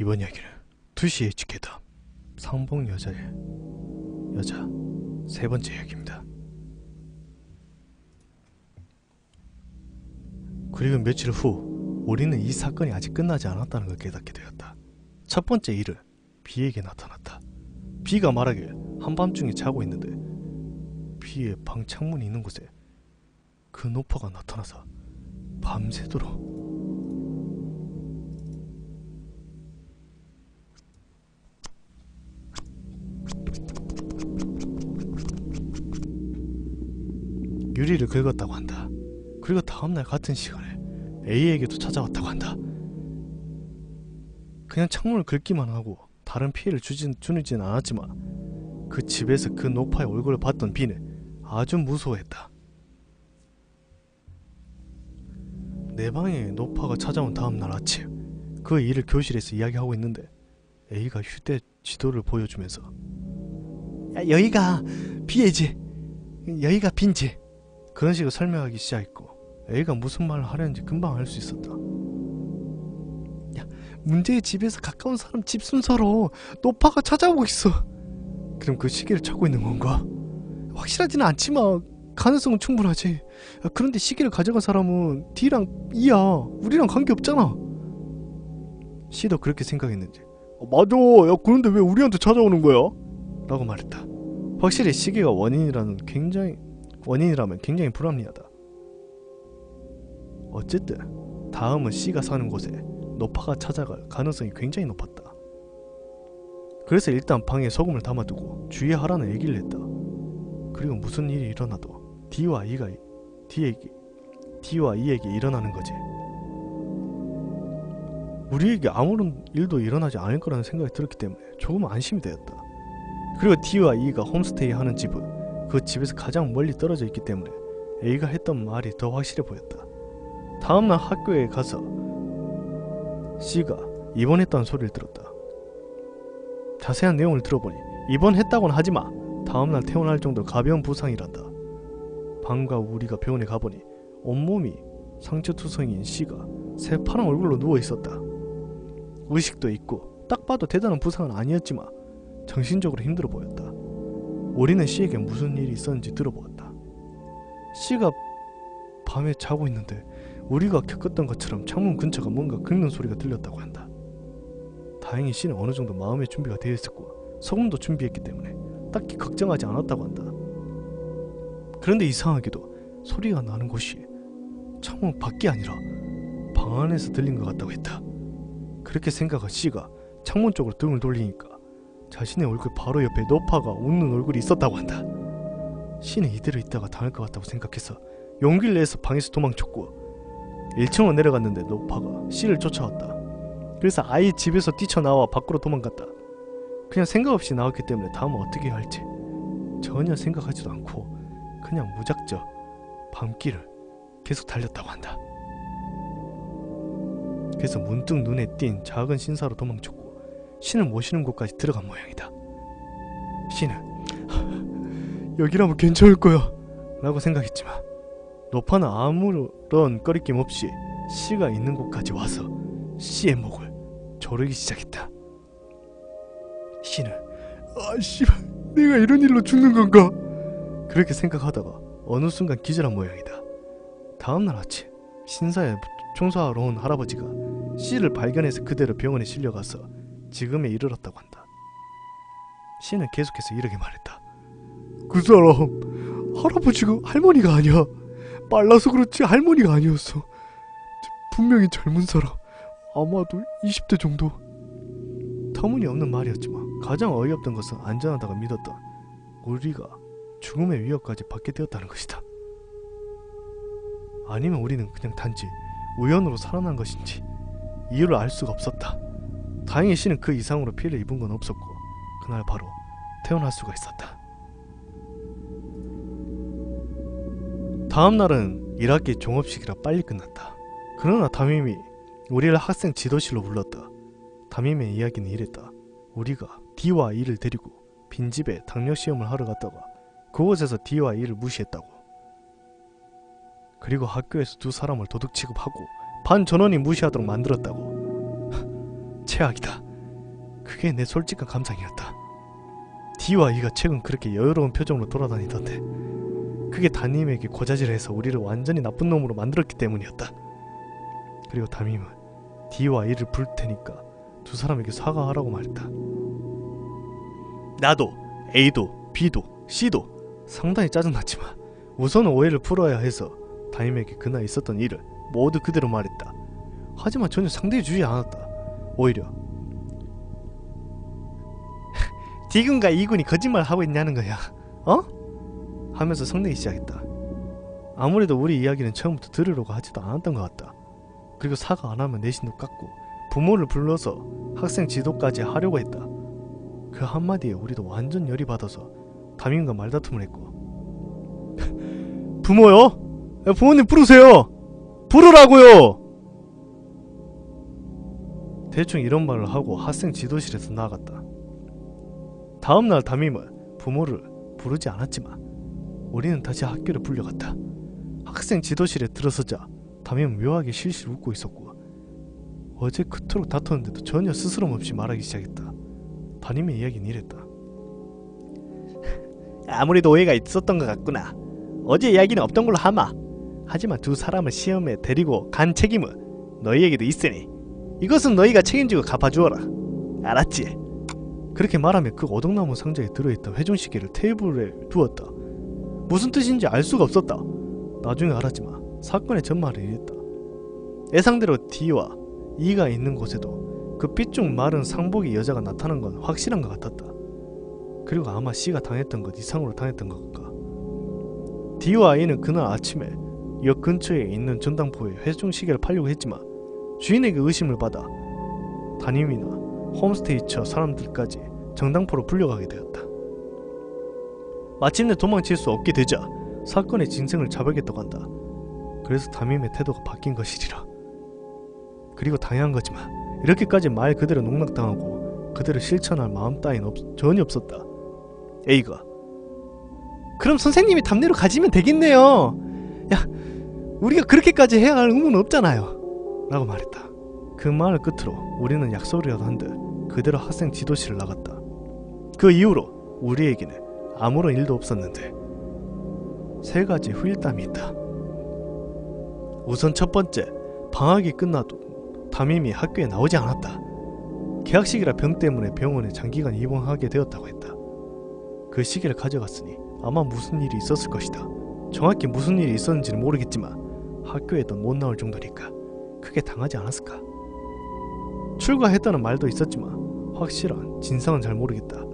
이번 이야기는 2시에 지켰다. 상봉 여자의 여자 세 번째 이야기입니다. 그리고 며칠 후 우리는 이 사건이 아직 끝나지 않았다는 걸 깨닫게 되었다. 첫 번째 일은 비에게 나타났다. 비가 말하길 한밤중에 자고 있는데 비의 방 창문이 있는 곳에 그 노파가 나타나서 밤새도록 유리를 긁었다고 한다. 그리고 다음날 같은 시간에 A에게도 찾아왔다고 한다. 그냥 창문을 긁기만 하고 다른 피해를 주진, 주진 않았지만 그 집에서 그 노파의 얼굴을 봤던 B는 아주 무서워했다. 내 방에 노파가 찾아온 다음날 아침 그 일을 교실에서 이야기하고 있는데 A가 휴대 지도를 보여주면서 야 여기가 B이지 여기가 B인지 그런 식으로 설명하기 시작했고 A가 무슨 말을 하려는지 금방 알 수 있었다. 야, 문제의 집에서 가까운 사람 집 순서로 노파가 찾아오고 있어. 그럼 그 시계를 찾고 있는 건가? 확실하지는 않지만 가능성은 충분하지. 야, 그런데 시계를 가져간 사람은 D랑 E야. 우리랑 관계 없잖아. C도 그렇게 생각했는지. 어, 맞아. 야, 그런데 왜 우리한테 찾아오는 거야? 라고 말했다. 확실히 시계가 원인이라는 굉장히 원인이라면 굉장히 불합리하다. 어쨌든 다음은 C가 사는 곳에 노파가 찾아갈 가능성이 굉장히 높았다. 그래서 일단 방에 소금을 담아두고 주의하라는 얘기를 했다. 그리고 무슨 일이 일어나도 D와 E가 D에게 D와 E에게 일어나는 거지. 우리에게 아무런 일도 일어나지 않을 거라는 생각이 들었기 때문에 조금 안심이 되었다. 그리고 D와 E가 홈스테이 하는 집은 그 집에서 가장 멀리 떨어져 있기 때문에 A가 했던 말이 더 확실해 보였다. 다음날 학교에 가서 C가 입원했다는 소리를 들었다. 자세한 내용을 들어보니 입원했다고는 하지마. 다음날 퇴원할 정도 가벼운 부상이란다. 방과 우리가 병원에 가보니 온몸이 상처투성이인 C가 새파란 얼굴로 누워 있었다. 의식도 있고 딱 봐도 대단한 부상은 아니었지만 정신적으로 힘들어 보였다. 우리는 C에게 무슨 일이 있었는지 들어보았다. C가 밤에 자고 있는데 우리가 겪었던 것처럼 창문 근처가 뭔가 긁는 소리가 들렸다고 한다. 다행히 C는 어느 정도 마음의 준비가 되어 있었고 소금도 준비했기 때문에 딱히 걱정하지 않았다고 한다. 그런데 이상하게도 소리가 나는 곳이 창문 밖이 아니라 방 안에서 들린 것 같다고 했다. 그렇게 생각한 C가 창문 쪽으로 등을 돌리니까 자신의 얼굴 바로 옆에 노파가 웃는 얼굴이 있었다고 한다. C는 이대로 있다가 당할 것 같다고 생각해서 용기를 내서 방에서 도망쳤고 1층으로 내려갔는데 노파가 C를 쫓아왔다. 그래서 아예 집에서 뛰쳐나와 밖으로 도망갔다. 그냥 생각 없이 나왔기 때문에 다음은 어떻게 해야 할지 전혀 생각하지도 않고 그냥 무작정 밤길을 계속 달렸다고 한다. 그래서 문득 눈에 띈 작은 신사로 도망쳤고 신을 모시는 곳까지 들어간 모양이다. 신은 여기라면 괜찮을 거야 라고 생각했지만 노파는 아무런 꺼리낌 없이 씨가 있는 곳까지 와서 씨의 목을 조르기 시작했다. 씨는 아 씨발 내가 이런 일로 죽는 건가? 그렇게 생각하다가 어느 순간 기절한 모양이다. 다음날 아침 신사에 청소하러 온 할아버지가 씨를 발견해서 그대로 병원에 실려가서 지금에 이르렀다고 한다. 씨는 계속해서 이렇게 말했다. 그 사람 할아버지가 할머니가 아니야. 빨라서 그렇지 할머니가 아니었어. 분명히 젊은 사람. 아마도 20대 정도. 터무니없는 말이었지만 가장 어이없던 것은 안전하다고 믿었던 우리가 죽음의 위협까지 받게 되었다는 것이다. 아니면 우리는 그냥 단지 우연으로 살아난 것인지 이유를 알 수가 없었다. 다행히 씨는 그 이상으로 피해를 입은 건 없었고 그날 바로 태어날 수가 있었다. 다음 날은 1학기 종업식이라 빨리 끝났다. 그러나 담임이 우리를 학생 지도실로 불렀다. 담임의 이야기는 이랬다. 우리가 D와 E를 데리고 빈집에 당력 시험을 하러 갔다가 그곳에서 D와 E를 무시했다고. 그리고 학교에서 두 사람을 도둑 취급하고 반 전원이 무시하도록 만들었다고. 최악이다. 그게 내 솔직한 감상이었다. D와 E가 최근 그렇게 여유로운 표정으로 돌아다니던데 그게 담임에게 고자질해서 우리를 완전히 나쁜 놈으로 만들었기 때문이었다. 그리고 담임은 D와 E를 부를 테니까 두 사람에게 사과하라고 말했다. 나도 A도 B도 C도 상당히 짜증났지만 우선 오해를 풀어야 해서 담임에게 그날 있었던 일을 모두 그대로 말했다. 하지만 전혀 상대해주지 않았다. 오히려 디군과 이군이 거짓말 하고 있냐는 거야. 어? 하면서 성내기 시작했다. 아무래도 우리 이야기는 처음부터 들으려고 하지도 않았던 것 같다. 그리고 사과 안 하면 내신도 깎고 부모를 불러서 학생 지도까지 하려고 했다. 그 한마디에 우리도 완전 열이 받아서 담임과 말다툼을 했고 부모요? 야, 부모님 부르세요! 부르라고요! 대충 이런 말을 하고 학생 지도실에서 나아갔다. 다음날 담임은 부모를 부르지 않았지만 우리는 다시 학교를 불려갔다. 학생 지도실에 들어서자 담임은 묘하게 실실 웃고 있었고 어제 그토록 다퉜는데도 전혀 스스럼 없이 말하기 시작했다. 담임의 이야기는 이랬다. 아무래도 오해가 있었던 것 같구나. 어제 이야기는 없던 걸로 하마. 하지만 두 사람을 시험에 데리고 간 책임은 너희에게도 있으니 이것은 너희가 책임지고 갚아주어라. 알았지? 그렇게 말하며 그 오동나무 상자에 들어있던 회전시계를 테이블에 두었다. 무슨 뜻인지 알 수가 없었다. 나중에 알았지만 사건의 전말은 이랬다. 예상대로 D와 E가 있는 곳에도 그 삐쭉 마른 상복이 여자가 나타난 건 확실한 것 같았다. 그리고 아마 C가 당했던 것 이상으로 당했던 것 같다. D와 E는 그날 아침에 역 근처에 있는 전당포에 회중시계를 팔려고 했지만 주인에게 의심을 받아 담임이나 홈스테이처 사람들까지 정당포로 불려가게 되었다. 마침내 도망칠 수 없게 되자 사건의 진상을 잡아야겠다고 한다. 그래서 담임의 태도가 바뀐 것이리라. 그리고 당연한 거지만 이렇게까지 말 그대로 농락당하고 그대로 실천할 마음 따윈 없, 전혀 없었다. A가 그럼 선생님이 답례로 가지면 되겠네요. 야, 우리가 그렇게까지 해야 할 의무는 없잖아요. 라고 말했다. 그 말을 끝으로 우리는 약속이라도 한 듯 그대로 학생 지도실을 나갔다. 그 이후로 우리에게는 아무런 일도 없었는데 세 가지 후일담이 있다. 우선 첫 번째, 방학이 끝나도 담임이 학교에 나오지 않았다. 계약식이라 병 때문에 병원에 장기간 입원하게 되었다고 했다. 그 시기를 가져갔으니 아마 무슨 일이 있었을 것이다. 정확히 무슨 일이 있었는지는 모르겠지만 학교에도 못 나올 정도니까 크게 당하지 않았을까. 출가했다는 말도 있었지만 확실한 진상은 잘 모르겠다.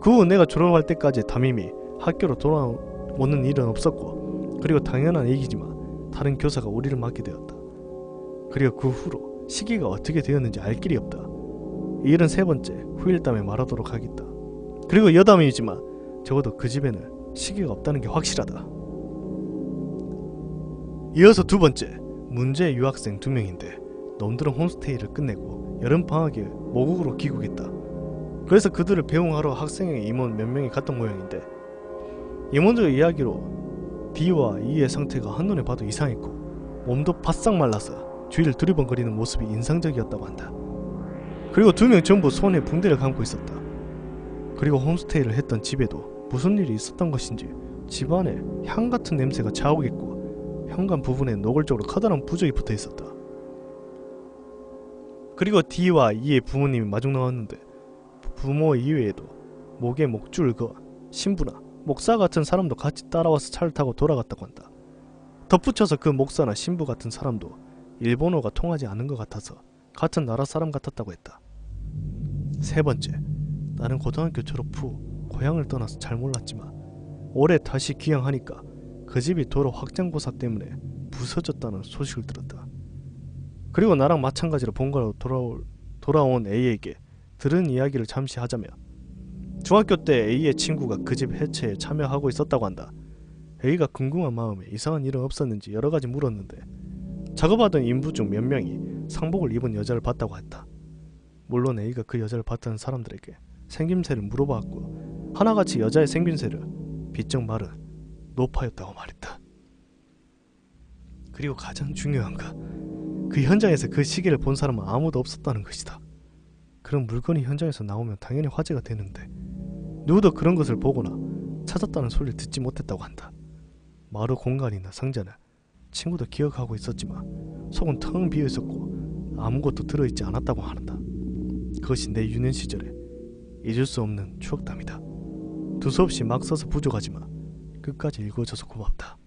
그 후 내가 졸업할 때까지 담임이 학교로 돌아오는 일은 없었고 그리고 당연한 얘기지만 다른 교사가 우리를 맡게 되었다. 그리고 그 후로 시기가 어떻게 되었는지 알 길이 없다. 이 일은 세 번째 후일담에 말하도록 하겠다. 그리고 여담이지만 적어도 그 집에는 시기가 없다는 게 확실하다. 이어서 두 번째 문제 유학생 두 명인데 놈들은 홈스테이를 끝내고 여름 방학에 모국으로 귀국했다. 그래서 그들을 배웅하러 학생회 임원 몇 명이 갔던 모양인데 임원들의 이야기로 D와 E의 상태가 한눈에 봐도 이상했고 몸도 바싹 말라서 주위를 두리번거리는 모습이 인상적이었다고 한다. 그리고 두 명 전부 손에 붕대를 감고 있었다. 그리고 홈스테이를 했던 집에도 무슨 일이 있었던 것인지 집안에 향 같은 냄새가 자욱했고 현관 부분에 노골적으로 커다란 부적이 붙어 있었다. 그리고 D와 E의 부모님이 마중 나왔는데 부모 이외에도 목에 목줄을 그어 신부나 목사 같은 사람도 같이 따라와서 차를 타고 돌아갔다고 한다. 덧붙여서 그 목사나 신부 같은 사람도 일본어가 통하지 않은 것 같아서 같은 나라 사람 같았다고 했다. 세 번째, 나는 고등학교 졸업 후 고향을 떠나서 잘 몰랐지만 올해 다시 귀향하니까 그 집이 도로 확장고사 때문에 부서졌다는 소식을 들었다. 그리고 나랑 마찬가지로 본가로 돌아올, 돌아온 A에게 들은 이야기를 잠시 하자면 중학교 때 A의 친구가 그 집 해체에 참여하고 있었다고 한다. A가 궁금한 마음에 이상한 일은 없었는지 여러 가지 물었는데 작업하던 인부 중 몇 명이 상복을 입은 여자를 봤다고 했다. 물론 A가 그 여자를 봤다는 사람들에게 생김새를 물어봤고 하나같이 여자의 생김새를 비쩍 마른 노파였다고 말했다. 그리고 가장 중요한 건그 현장에서 그 시계를 본 사람은 아무도 없었다는 것이다. 그런 물건이 현장에서 나오면 당연히 화제가 되는데 누구도 그런 것을 보거나 찾았다는 소리를 듣지 못했다고 한다. 마루 공간이나 상자는 친구도 기억하고 있었지만 속은 텅 비어 있었고 아무것도 들어있지 않았다고 한다. 그것이 내 유년 시절에 잊을 수 없는 추억담이다. 두서없이 막 써서 부족하지만 끝까지 읽어줘서 고맙다.